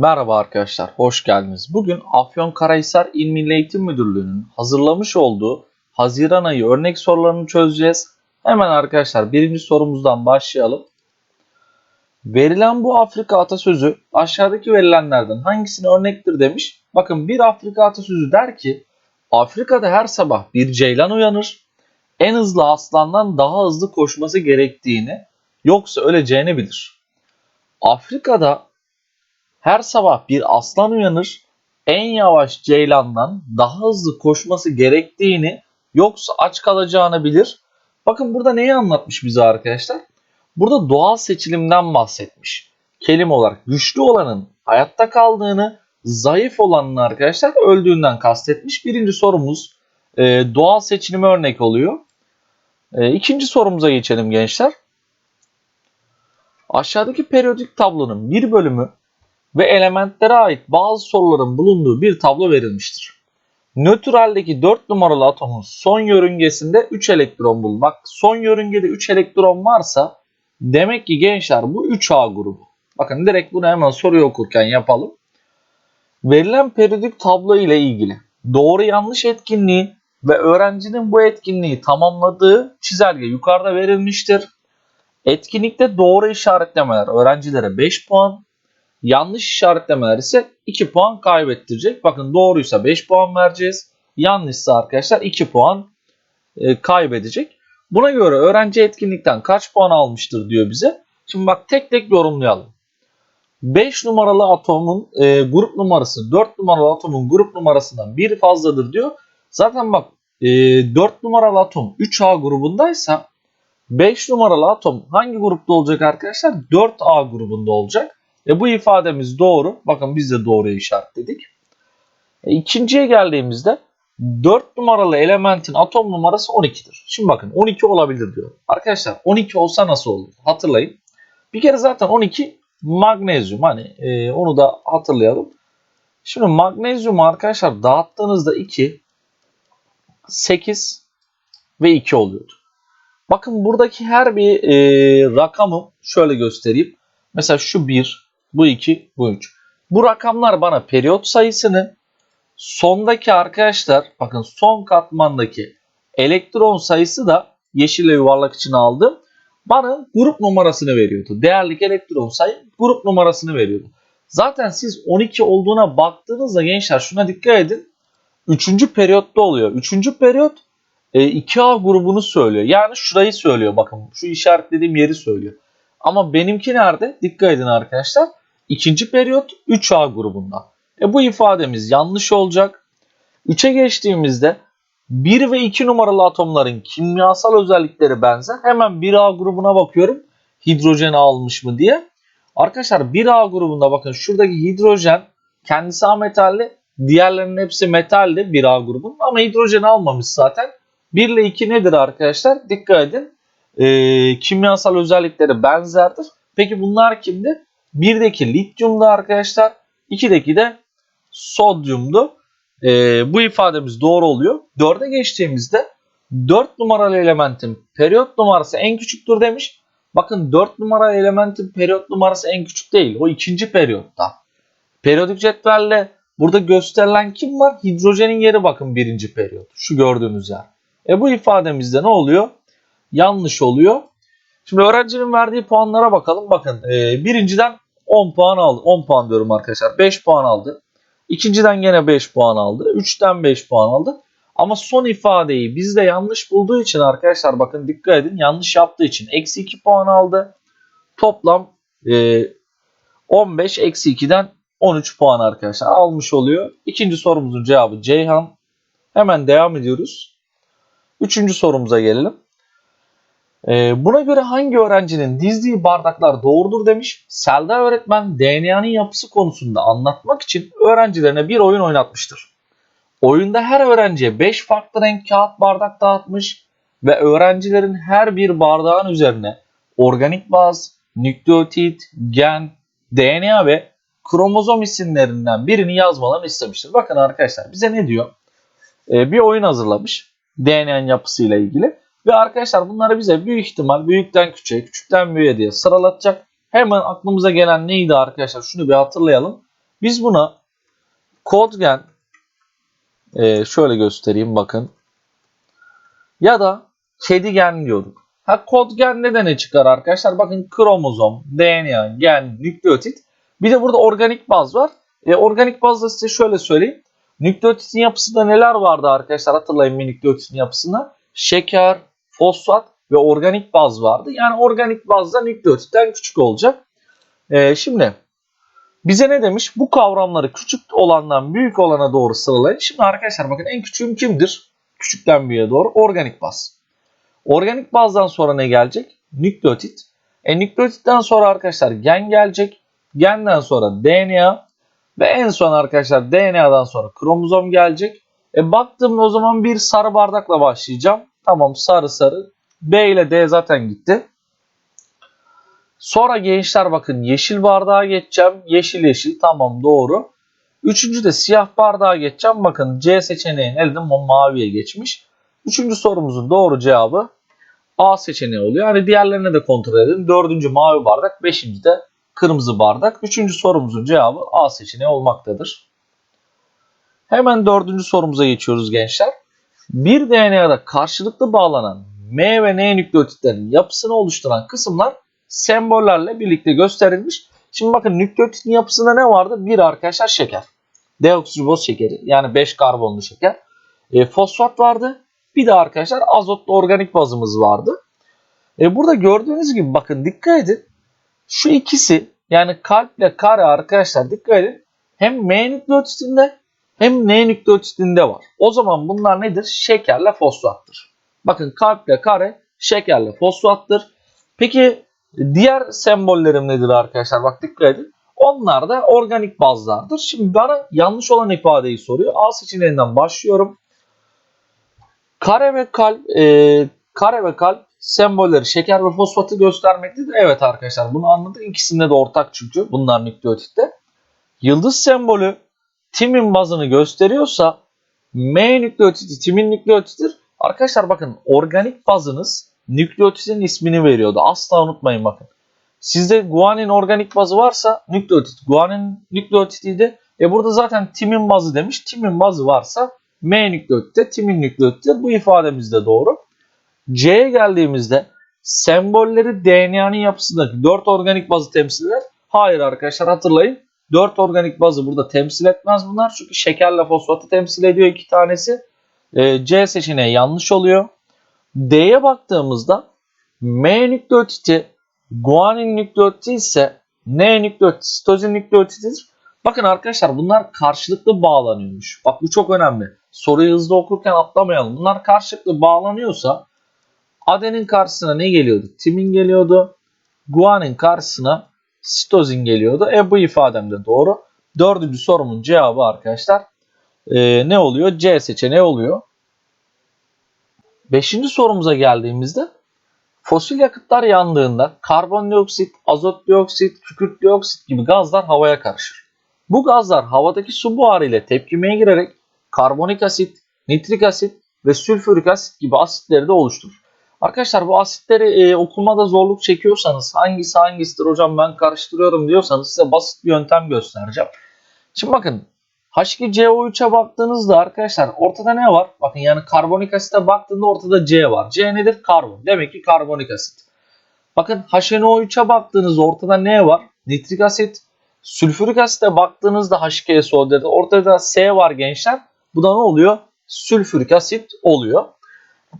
Merhaba arkadaşlar, hoş geldiniz. Bugün Afyonkarahisar İl Milli Eğitim Müdürlüğü'nün hazırlamış olduğu Haziran ayı örnek sorularını çözeceğiz. Hemen arkadaşlar birinci sorumuzdan başlayalım. Verilen bu Afrika atasözü aşağıdaki verilenlerden hangisine örnektir demiş. Bakın bir Afrika atasözü der ki Afrika'da her sabah bir ceylan uyanır. En hızlı aslandan daha hızlı koşması gerektiğini yoksa öleceğini bilir. Afrika'da her sabah bir aslan uyanır, en yavaş ceylandan daha hızlı koşması gerektiğini yoksa aç kalacağını bilir. Bakın burada neyi anlatmış bize arkadaşlar? Burada doğal seçilimden bahsetmiş. Kelime olarak güçlü olanın hayatta kaldığını, zayıf olanın arkadaşlar öldüğünden kastetmiş. Birinci sorumuz e, doğal seçilime örnek oluyor. E, ikinci sorumuza geçelim gençler. Aşağıdaki periyodik tablonun bir bölümü ve elementlere ait bazı soruların bulunduğu bir tablo verilmiştir. Nötraldeki 4 numaralı atomun son yörüngesinde 3 elektron bul. Bak son yörüngede 3 elektron varsa demek ki gençler bu 3A grubu. Bakın direkt bunu hemen soruyu okurken yapalım. Verilen periyodik tablo ile ilgili doğru yanlış etkinliği ve öğrencinin bu etkinliği tamamladığı çizelge yukarıda verilmiştir. Etkinlikte doğru işaretlemeler öğrencilere 5 puan, Yanlış işaretlemeler ise 2 puan kaybettirecek. Bakın doğruysa 5 puan vereceğiz. Yanlışsa arkadaşlar 2 puan e, kaybedecek. Buna göre öğrenci etkinlikten kaç puan almıştır diyor bize. Şimdi bak tek tek yorumlayalım. 5 numaralı atomun e, grup numarası 4 numaralı atomun grup numarasından bir fazladır diyor. Zaten bak e, 4 numaralı atom 3A grubundaysa 5 numaralı atom hangi grupta olacak arkadaşlar? 4A grubunda olacak. E bu ifademiz doğru. Bakın biz de doğruyu işaretledik. E ikinciye geldiğimizde 4 numaralı elementin atom numarası 12'dir. Şimdi bakın 12 olabilir diyor. Arkadaşlar 12 olsa nasıl olur? Hatırlayın. Bir kere zaten 12 magnezyum. Hani e, onu da hatırlayalım. Şimdi magnezyumu arkadaşlar dağıttığınızda 2, 8 ve 2 oluyordu. Bakın buradaki her bir e, rakamı şöyle göstereyim. Mesela şu 1, bu 2, bu 3. Bu rakamlar bana periyot sayısını sondaki arkadaşlar bakın son katmandaki elektron sayısı da yeşille yuvarlak için aldım. Bana grup numarasını veriyordu. Değerlik elektron sayı grup numarasını veriyordu. Zaten siz 12 olduğuna baktığınızda gençler şuna dikkat edin. Üçüncü periyotta oluyor. Üçüncü periyot 2A grubunu söylüyor. Yani şurayı söylüyor bakın. Şu işaretlediğim yeri söylüyor. Ama benimki nerede? Dikkat edin arkadaşlar. İkinci periyot 3A grubunda. E bu ifademiz yanlış olacak. 3'e geçtiğimizde 1 ve 2 numaralı atomların kimyasal özellikleri benzer. Hemen 1A grubuna bakıyorum. Hidrojen almış mı diye. Arkadaşlar 1A grubunda bakın şuradaki hidrojen kendisi ametalli. Diğerlerinin hepsi metalli 1A grubun ama hidrojen almamış zaten. 1 ile 2 nedir arkadaşlar? Dikkat edin. E, kimyasal özellikleri benzerdir. Peki bunlar kimdi? 1'deki lityumdu arkadaşlar. 2'deki de sodyumdu. E, bu ifademiz doğru oluyor. 4'e geçtiğimizde 4 numaralı elementin periyot numarası en küçüktür demiş. Bakın 4 numaralı elementin periyot numarası en küçük değil. O ikinci periyotta. Periyodik cetvelle burada gösterilen kim var? Hidrojenin yeri bakın birinci periyot. Şu gördüğünüz yer. E bu ifademizde ne oluyor? Yanlış oluyor. Şimdi öğrencinin verdiği puanlara bakalım. Bakın e, birinciden 10 puan aldı. 10 puan diyorum arkadaşlar. 5 puan aldı. İkinciden gene 5 puan aldı. 3'ten 5 puan aldı. Ama son ifadeyi bizde yanlış bulduğu için arkadaşlar bakın dikkat edin. Yanlış yaptığı için eksi 2 puan aldı. Toplam e, 15 eksi 2'den 13 puan arkadaşlar almış oluyor. İkinci sorumuzun cevabı Ceyhan. Hemen devam ediyoruz. Üçüncü sorumuza gelelim. Ee, buna göre hangi öğrencinin dizdiği bardaklar doğrudur demiş. Selda öğretmen DNA'nın yapısı konusunda anlatmak için öğrencilerine bir oyun oynatmıştır. Oyunda her öğrenciye 5 farklı renk kağıt bardak dağıtmış ve öğrencilerin her bir bardağın üzerine organik baz, nükleotit, gen, DNA ve kromozom isimlerinden birini yazmalarını istemiştir. Bakın arkadaşlar bize ne diyor? Ee, bir oyun hazırlamış DNA'nın yapısıyla ilgili. Ve arkadaşlar bunları bize büyük ihtimal büyükten küçüğe, küçükten büyüğe diye sıralatacak. Hemen aklımıza gelen neydi arkadaşlar? Şunu bir hatırlayalım. Biz buna kodgen e, şöyle göstereyim bakın. Ya da kedigen diyorduk. Ha kodgen ne çıkar arkadaşlar? Bakın kromozom, DNA, gen, nükleotit. Bir de burada organik baz var. E, organik bazda size şöyle söyleyeyim. Nükleotitin yapısında neler vardı arkadaşlar? Hatırlayın bir nükleotitin yapısında. Şeker, fosfat ve organik baz vardı. Yani organik bazda nükleotitten küçük olacak. E, şimdi bize ne demiş? Bu kavramları küçük olandan büyük olana doğru sıralayın. Şimdi arkadaşlar bakın en küçüğüm kimdir? Küçükten büyüğe doğru organik baz. Organik bazdan sonra ne gelecek? Nükleotit. E nükleotitten sonra arkadaşlar gen gelecek. Genden sonra DNA ve en son arkadaşlar DNA'dan sonra kromozom gelecek. E baktım o zaman bir sarı bardakla başlayacağım. Tamam sarı sarı. B ile D zaten gitti. Sonra gençler bakın yeşil bardağa geçeceğim. Yeşil yeşil tamam doğru. Üçüncü de siyah bardağa geçeceğim. Bakın C seçeneğini eldim o maviye geçmiş. Üçüncü sorumuzun doğru cevabı A seçeneği oluyor. Hani diğerlerine de kontrol edin. Dördüncü mavi bardak, beşinci de kırmızı bardak. Üçüncü sorumuzun cevabı A seçeneği olmaktadır. Hemen dördüncü sorumuza geçiyoruz gençler. Bir DNA'da karşılıklı bağlanan M ve N nükleotitlerin yapısını oluşturan kısımlar sembollerle birlikte gösterilmiş. Şimdi bakın nükleotitin yapısında ne vardı? Bir arkadaşlar şeker. Deoksiriboz şekeri yani 5 karbonlu şeker. E, fosfat vardı. Bir de arkadaşlar azotlu organik bazımız vardı. E, burada gördüğünüz gibi bakın dikkat edin. Şu ikisi yani kalple kare arkadaşlar dikkat edin. Hem M nükleotitinde hem N nükleotitinde var. O zaman bunlar nedir? Şekerle fosfattır. Bakın kalple kare şekerle fosfattır. Peki diğer sembollerim nedir arkadaşlar? Bak dikkat edin. Onlar da organik bazlardır. Şimdi bana yanlış olan ifadeyi soruyor. A seçeneğinden başlıyorum. Kare ve kalp, e, kare ve kalp sembolleri şeker ve fosfatı göstermektedir. Evet arkadaşlar bunu anladık. İkisinde de ortak çünkü bunlar nükleotitte. Yıldız sembolü timin bazını gösteriyorsa M nükleotidi timin nükleotidir. Arkadaşlar bakın organik bazınız nükleotitin ismini veriyordu. Asla unutmayın bakın. Sizde guanin organik bazı varsa nükleotit guanin nükleotidiydi. E burada zaten timin bazı demiş. Timin bazı varsa M nükleotitte timin nükleotitte. Bu ifademiz de doğru. C'ye geldiğimizde sembolleri DNA'nın yapısındaki 4 organik bazı temsil eder. Hayır arkadaşlar hatırlayın. 4 organik bazı burada temsil etmez bunlar. Çünkü şekerle fosfatı temsil ediyor iki tanesi. E, C seçeneği yanlış oluyor. D'ye baktığımızda M nükleotiti guanin nükleotidi ise N nükleotit sitozin nükleotididir. Bakın arkadaşlar bunlar karşılıklı bağlanıyormuş. Bak bu çok önemli. Soruyu hızlı okurken atlamayalım. Bunlar karşılıklı bağlanıyorsa adenin karşısına ne geliyordu? Timin geliyordu. Guanin karşısına sitozin geliyordu. E bu ifadem de doğru. Dördüncü sorumun cevabı arkadaşlar e, ne oluyor? C seçeneği oluyor. Beşinci sorumuza geldiğimizde fosil yakıtlar yandığında karbondioksit, azot dioksit, kükürt dioksit gibi gazlar havaya karışır. Bu gazlar havadaki su buharı ile tepkimeye girerek karbonik asit, nitrik asit ve sülfürik asit gibi asitleri de oluşturur. Arkadaşlar bu asitleri e, okumada zorluk çekiyorsanız hangisi hangisidir hocam ben karıştırıyorum diyorsanız size basit bir yöntem göstereceğim. Şimdi bakın H2CO3'e baktığınızda arkadaşlar ortada ne var? Bakın yani karbonik asite baktığında ortada C var. C nedir? Karbon. Demek ki karbonik asit. Bakın HNO3'e baktığınızda ortada ne var? Nitrik asit. Sülfürik asite baktığınızda H2SO4'de ortada S var gençler. Bu da ne oluyor? Sülfürik asit oluyor.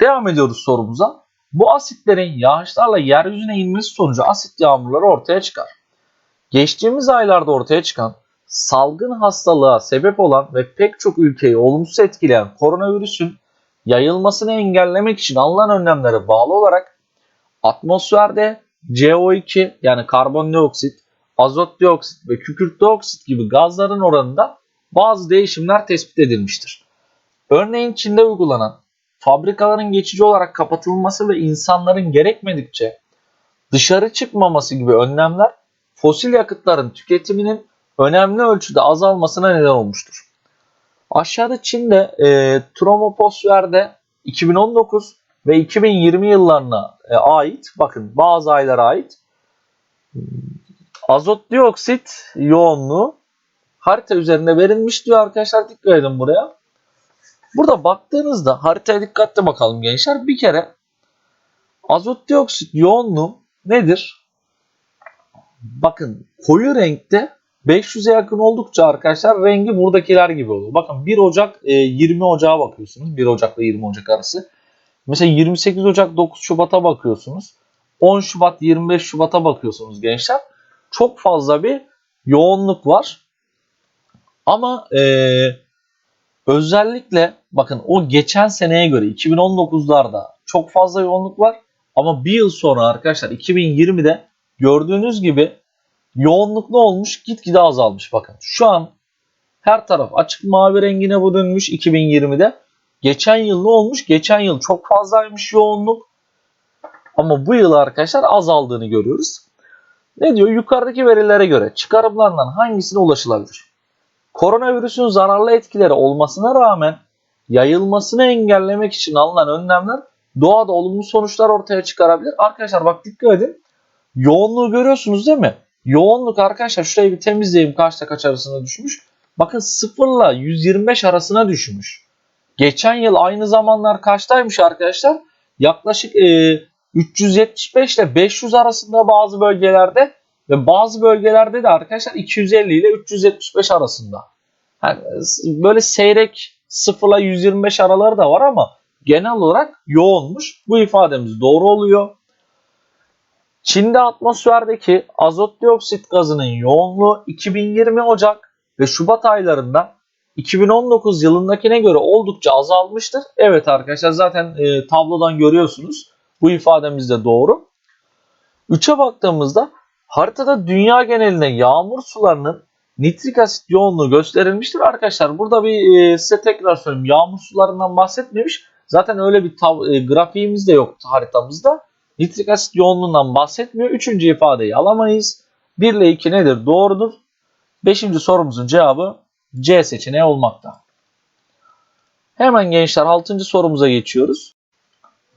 Devam ediyoruz sorumuza. Bu asitlerin yağışlarla yeryüzüne inmesi sonucu asit yağmurları ortaya çıkar. Geçtiğimiz aylarda ortaya çıkan salgın hastalığa sebep olan ve pek çok ülkeyi olumsuz etkileyen koronavirüsün yayılmasını engellemek için alınan önlemlere bağlı olarak atmosferde CO2 yani karbondioksit, azot dioksit ve kükürt dioksit gibi gazların oranında bazı değişimler tespit edilmiştir. Örneğin Çin'de uygulanan fabrikaların geçici olarak kapatılması ve insanların gerekmedikçe dışarı çıkmaması gibi önlemler fosil yakıtların tüketiminin önemli ölçüde azalmasına neden olmuştur. Aşağıda Çin'de e, tromoposferde 2019 ve 2020 yıllarına e, ait bakın bazı aylara ait azot dioksit yoğunluğu harita üzerinde verilmiş diyor arkadaşlar. Dikkat edin buraya. Burada baktığınızda haritaya dikkatli bakalım gençler. Bir kere azot dioksit yoğunluğu nedir? Bakın koyu renkte 500'e yakın oldukça arkadaşlar rengi buradakiler gibi oluyor. Bakın 1 Ocak e, 20 Ocak'a bakıyorsunuz. 1 Ocak ile 20 Ocak arası. Mesela 28 Ocak 9 Şubat'a bakıyorsunuz. 10 Şubat 25 Şubat'a bakıyorsunuz gençler. Çok fazla bir yoğunluk var. Ama e, özellikle bakın o geçen seneye göre 2019'larda çok fazla yoğunluk var. Ama bir yıl sonra arkadaşlar 2020'de gördüğünüz gibi yoğunluk ne olmuş? Gitgide azalmış bakın. Şu an her taraf açık mavi rengine bu dönmüş 2020'de. Geçen yıl ne olmuş? Geçen yıl çok fazlaymış yoğunluk. Ama bu yıl arkadaşlar azaldığını görüyoruz. Ne diyor? Yukarıdaki verilere göre çıkarımlarından hangisine ulaşılabilir? Koronavirüsün zararlı etkileri olmasına rağmen yayılmasını engellemek için alınan önlemler doğada olumlu sonuçlar ortaya çıkarabilir. Arkadaşlar bak dikkat edin. Yoğunluğu görüyorsunuz değil mi? Yoğunluk arkadaşlar şurayı bir temizleyeyim kaçta kaç arasına düşmüş. Bakın 0 ile 125 arasına düşmüş. Geçen yıl aynı zamanlar kaçtaymış arkadaşlar? Yaklaşık e, 375 ile 500 arasında bazı bölgelerde ve bazı bölgelerde de arkadaşlar 250 ile 375 arasında. Yani böyle seyrek 0 ile 125 araları da var ama genel olarak yoğunmuş. Bu ifademiz doğru oluyor. Çin'de atmosferdeki azot dioksit gazının yoğunluğu 2020 Ocak ve Şubat aylarında 2019 yılındakine göre oldukça azalmıştır. Evet arkadaşlar zaten e, tablodan görüyorsunuz. Bu ifademiz de doğru. 3'e baktığımızda haritada dünya genelinde yağmur sularının nitrik asit yoğunluğu gösterilmiştir. Arkadaşlar burada bir e, size tekrar söyleyeyim. Yağmur sularından bahsetmemiş. Zaten öyle bir tab- e, grafiğimiz de yoktu haritamızda. Nitrik asit yoğunluğundan bahsetmiyor. Üçüncü ifadeyi alamayız. 1 ile 2 nedir? Doğrudur. Beşinci sorumuzun cevabı C seçeneği olmakta. Hemen gençler 6. sorumuza geçiyoruz.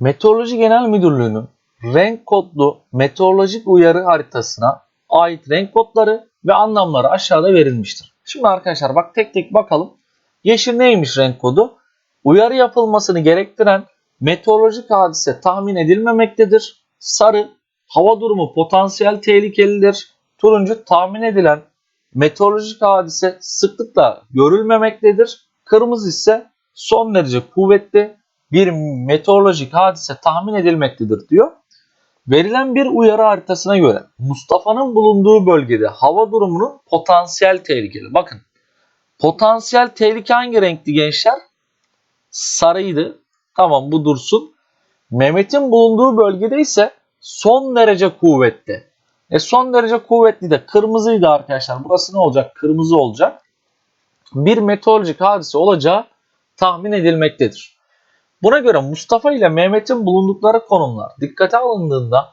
Meteoroloji Genel Müdürlüğü'nün renk kodlu meteorolojik uyarı haritasına ait renk kodları ve anlamları aşağıda verilmiştir. Şimdi arkadaşlar bak tek tek bakalım. Yeşil neymiş renk kodu? Uyarı yapılmasını gerektiren meteorolojik hadise tahmin edilmemektedir. Sarı, hava durumu potansiyel tehlikelidir. Turuncu, tahmin edilen meteorolojik hadise sıklıkla görülmemektedir. Kırmızı ise son derece kuvvetli bir meteorolojik hadise tahmin edilmektedir diyor. Verilen bir uyarı haritasına göre Mustafa'nın bulunduğu bölgede hava durumunun potansiyel tehlikeli. Bakın potansiyel tehlike hangi renkti gençler? Sarıydı. Tamam bu dursun. Mehmet'in bulunduğu bölgede ise son derece kuvvetli. E son derece kuvvetli de kırmızıydı arkadaşlar. Burası ne olacak? Kırmızı olacak. Bir meteorolojik hadise olacağı tahmin edilmektedir. Buna göre Mustafa ile Mehmet'in bulundukları konumlar dikkate alındığında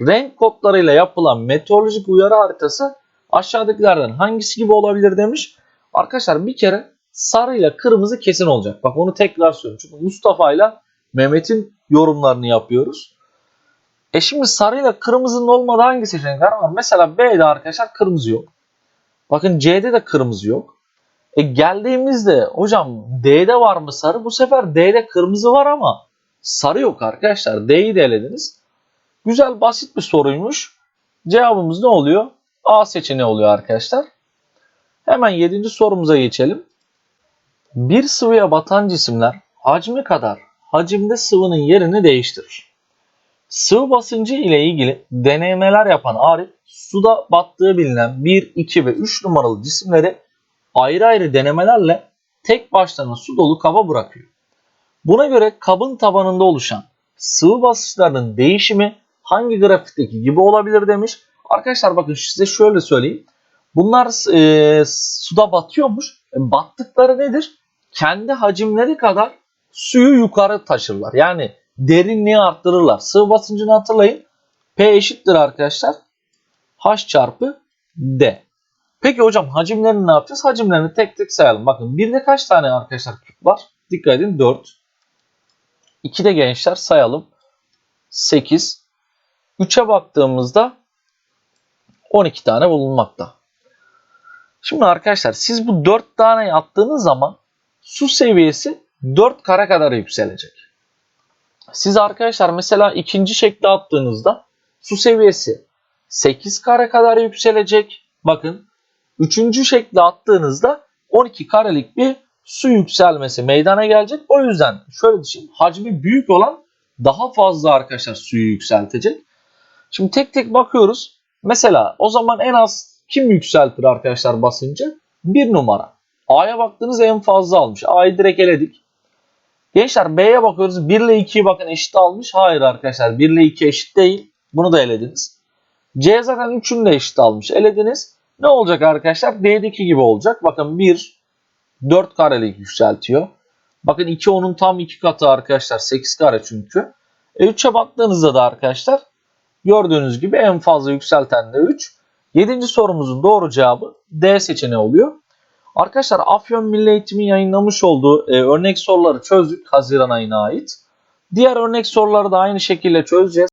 renk kodlarıyla yapılan meteorolojik uyarı haritası aşağıdakilerden hangisi gibi olabilir demiş. Arkadaşlar bir kere sarı ile kırmızı kesin olacak. Bak onu tekrar söylüyorum. Çünkü Mustafa ile Mehmet'in yorumlarını yapıyoruz. E şimdi sarı ile kırmızının olmadığı hangi seçenekler var? Mesela B'de arkadaşlar kırmızı yok. Bakın C'de de kırmızı yok. E geldiğimizde hocam D'de var mı sarı? Bu sefer D'de kırmızı var ama sarı yok arkadaşlar. D'yi de elediniz. Güzel basit bir soruymuş. Cevabımız ne oluyor? A seçeneği oluyor arkadaşlar. Hemen 7. sorumuza geçelim. Bir sıvıya batan cisimler hacmi kadar hacimde sıvının yerini değiştirir. Sıvı basıncı ile ilgili denemeler yapan Arif, suda battığı bilinen 1, 2 ve 3 numaralı cisimleri ayrı ayrı denemelerle tek başlarına su dolu kaba bırakıyor. Buna göre kabın tabanında oluşan sıvı basınçlarının değişimi hangi grafikteki gibi olabilir demiş. Arkadaşlar bakın size şöyle söyleyeyim. Bunlar e, suda batıyormuş. E, battıkları nedir? Kendi hacimleri kadar suyu yukarı taşırlar. Yani derinliği arttırırlar. Sıvı basıncını hatırlayın. P eşittir arkadaşlar. H çarpı D. Peki hocam hacimlerini ne yapacağız? Hacimlerini tek tek sayalım. Bakın birde kaç tane arkadaşlar küp var? Dikkat edin 4. 2'de gençler sayalım. 8. 3'e baktığımızda 12 tane bulunmakta. Şimdi arkadaşlar siz bu 4 taneyi attığınız zaman su seviyesi 4 kare kadar yükselecek. Siz arkadaşlar mesela ikinci şekli attığınızda su seviyesi 8 kare kadar yükselecek. Bakın üçüncü şekli attığınızda 12 karelik bir su yükselmesi meydana gelecek. O yüzden şöyle düşün hacmi büyük olan daha fazla arkadaşlar suyu yükseltecek. Şimdi tek tek bakıyoruz. Mesela o zaman en az kim yükseltir arkadaşlar basıncı? Bir numara. A'ya baktığınız en fazla almış. A'yı direkt eledik. Gençler B'ye bakıyoruz. 1 ile 2'yi bakın eşit almış. Hayır arkadaşlar 1 ile 2 eşit değil. Bunu da elediniz. C zaten 3'ünü de eşit almış. Elediniz. Ne olacak arkadaşlar? D'deki gibi olacak. Bakın 1 4 karelik yükseltiyor. Bakın 2 onun tam 2 katı arkadaşlar. 8 kare çünkü. E 3'e baktığınızda da arkadaşlar gördüğünüz gibi en fazla yükselten de 3. 7. sorumuzun doğru cevabı D seçeneği oluyor. Arkadaşlar Afyon Milli Eğitim'in yayınlamış olduğu e, örnek soruları çözdük Haziran ayına ait. Diğer örnek soruları da aynı şekilde çözeceğiz.